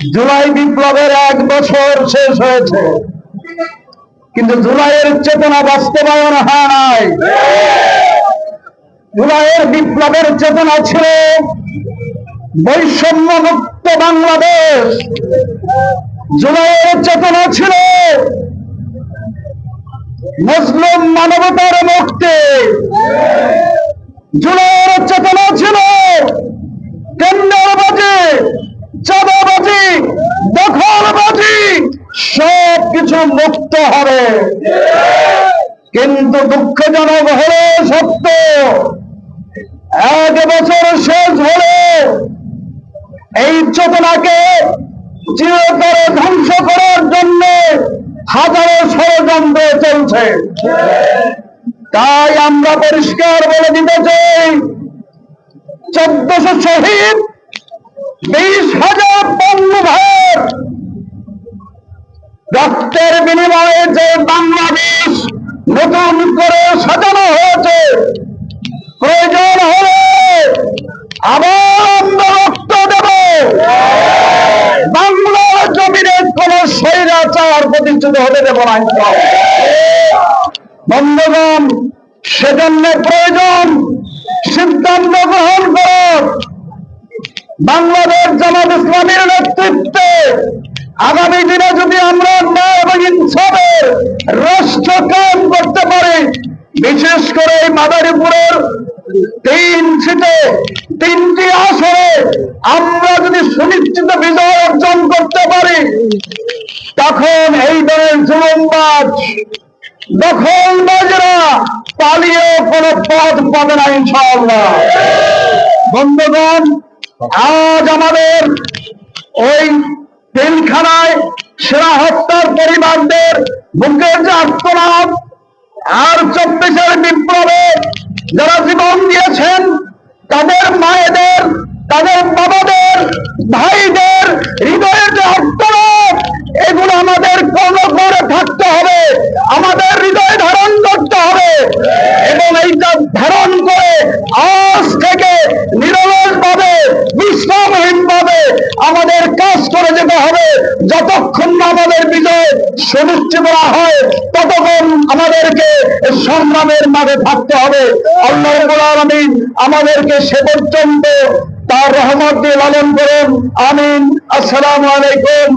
জুলাই বিপ্লবের এক বছর শেষ হয়েছে। কিন্তু জুলাইয়ের চেতনা বাস্তবায়ন হয় নাই। জুলাইয়ের বিপ্লবের চেতনা ছিল বৈষম্য মুক্ত বাংলাদেশ। জুলাইয়ের চেতনা ছিল মুসলিম মানবতার মুক্তি। জুলাইয়ের চেতনা ছিল কিছু মুক্ত হবে। কিন্তু দুঃখজনক হলে সত্য, এক বছর শেষ হলে, এই চেতনাকে চিরতরে ধ্বংস করার জন্য হাজারো ষড়যন্ত্র চলছে। তাই আমরা পরিষ্কার বলে দিতে চাই, চোদ্দশো শহীদ, বিশ হাজার বন্ধু ভাইয়ের রক্তের বিনিময়ে যে বাংলাদেশ নতুন করে সাজানো হয়েছে, প্রয়োজন হলে আবার রক্ত দেব। বাংলার জমিনে কোন স্বৈরাচার প্রতিষ্ঠিত হতে দেব না। বন্ধুগণ, সেজন্য প্রয়োজন সিদ্ধান্ত গ্রহণ করুন বাংলাদেশ জামাত ইসলামের নেতৃত্বে আগামী দিনে যদি আমরা ন্যায় এবং ইনসাফের রাষ্ট্র কায়েম করতে পারে। বিশেষ করে এই মাদারীপুরের তিন সিটে, তিনটি আসরে আমরা যদি সুনিশ্চিত বিজয় অর্জন করতে পারি, তখন এই দলের জুলুমবাজ, দখলবাজরা পালিয়ে কোনো পথ পাবে না ইনশাআল্লাহ। বন্ধুগণ, আজ আমাদের ওই তেলখানায় সেরা হত্যার পরিবারদের বুকের যে আত্মনাদ, আর চব্বিশের বিপ্লবে যারা জীবন দিয়েছেন, তাদের মায়েদের, তাদের বাবাদের, ভাইদের হৃদয়ের যে আত্মনাদ, এগুলো আমাদের কোন করে থাকতে হবে। আমাদের হৃদয় ধারণ করতে হবে। এবং এইটা ধারণ করে আজ থেকে নিরলস ভাবে বিশ্রামহীন ভাবে আমাদের কাজ করে যেতে হবে। যতক্ষণ সুনিশ্চিত করা হয়, ততক্ষণ আমাদেরকে সংগ্রামের মাঝে থাকতে হবে। আল্লাহ আমাদেরকে সে পর্যন্ত তার রহমত দিয়ে লালন করুন। আমিন। আসসালামু আলাইকুম।